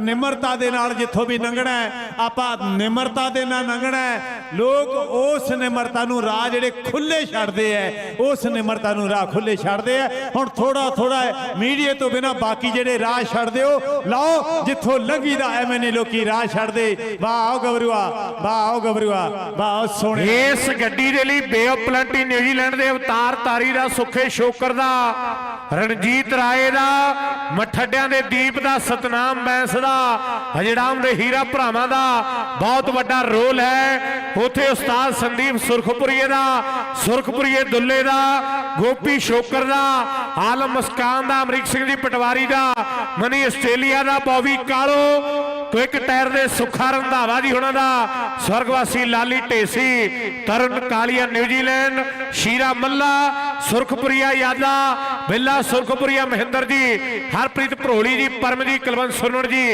ਨਿਮਰਤਾ ਦੇ ਨਾਲ ਜਿੱਥੋਂ ਵੀ ਲੰਘਣਾ ਆਪਾਂ ਨਿਮਰਤਾ ਦੇ ਨਾਲ ਲੰਘਣਾ ਲੋਕ ਉਸ ਨਿਮਰਤਾ ਨੂੰ ਰਾਹ ਜਿਹੜੇ ਖੁੱਲੇ ਛੱਡਦੇ ਐ, ਉਸ ਨਿਮਰਤਾ ਨੂੰ ਰਾਹ ਖੁੱਲੇ ਛੱਡਦੇ ਐ। ਹੁਣ ਥੋੜਾ ਥੋੜਾ ਮੀਡੀਆ ਤੋਂ ਬਿਨਾ ਬਾਕੀ ਜਿਹੜੇ ਰਾਹ ਛੱਡ ਦਿਓ ਲਓ, ਜਿੱਥੋਂ ਲੰਘੀਦਾ ਐਵੇਂ ਨੇ ਲੋਕੀ ਰਾਹ ਛੱਡਦੇ। ਵਾਹ ਗਬਰੂਆ ਵਾਹ ਗਬਰੂਆ ਵਾਹ ਆਓ ਸੋਹਣੇ। ਇਸ ਗੱਡੀ ਦੇ ਲਈ ਬੇਓ ਆਫ ਪਲੰਟੀ ਨਿਊਜ਼ੀਲੈਂਡ ਦੇ ਅਵਤਾਰ ਤਾਰੀ ਦਾ ਸੁੱਖੇ ਸ਼ੋਕਰ ਦਾ। ਰਣਜੀਤ ਰਾਏ ਦਾ ਮਠੱਡਿਆਂ ਦੇ ਦੀਪ ਦਾ ਸਤਨਾਮ ਬੈਂਸ ਦਾ ਹਜੜਾਮ ਦੇ ਹੀਰਾ ਭਰਾਵਾਂ ਦਾ ਬਹੁਤ ਵੱਡਾ ਰੋਲ ਹੈ। ਉਥੇ ਉਸਤਾਦ ਸੰਦੀਪ ਸੁਰਖਪੁਰੀਏ ਦਾ, ਸੁਰਖਪੁਰੀਏ ਦੁੱਲੇ ਦਾ, ਗੋਪੀ ਸ਼ੋਕਰ ਦਾ, ਆਲਮ ਮਸਕਾਨ ਦਾ, ਅਮਰੀਕ ਸਿੰਘ ਦੀ ਪਟਵਾਰੀ ਦਾ, ਮਨੀ ਆਸਟ੍ਰੇਲੀਆ ਦਾ, ਬੌਬੀ ਕਾਲੋ ਕੁਇਕ ਟਾਇਰ ਦੇ ਸੁੱਖਾ ਰੰਧਾਵਾ ਜੀ ਉਹਨਾਂ ਦਾ, ਸਵਰਗਵਾਸੀ ਲਾਲੀ ਢੇਸੀ, ਤਰਨ ਕਾਲੀਆ ਨਿਊਜ਼ੀਲੈਂਡ, ਸ਼ੀਰਾ ਮੱਲਾ, ਸੁਰਖਪੁਰੀਆ ਯਾਦਾ ਬਿੱਲਾ ਸੁਰਖਪੁਰੀਆ ਮਹਿੰਦਰ ਜੀ ਹਰਪ੍ਰੀਤ ਭਰੋਲੀ ਜੀ ਪਰਮਜੀਤ ਕੁਲਵੰਤ ਸੁਰਨੜ ਜੀ।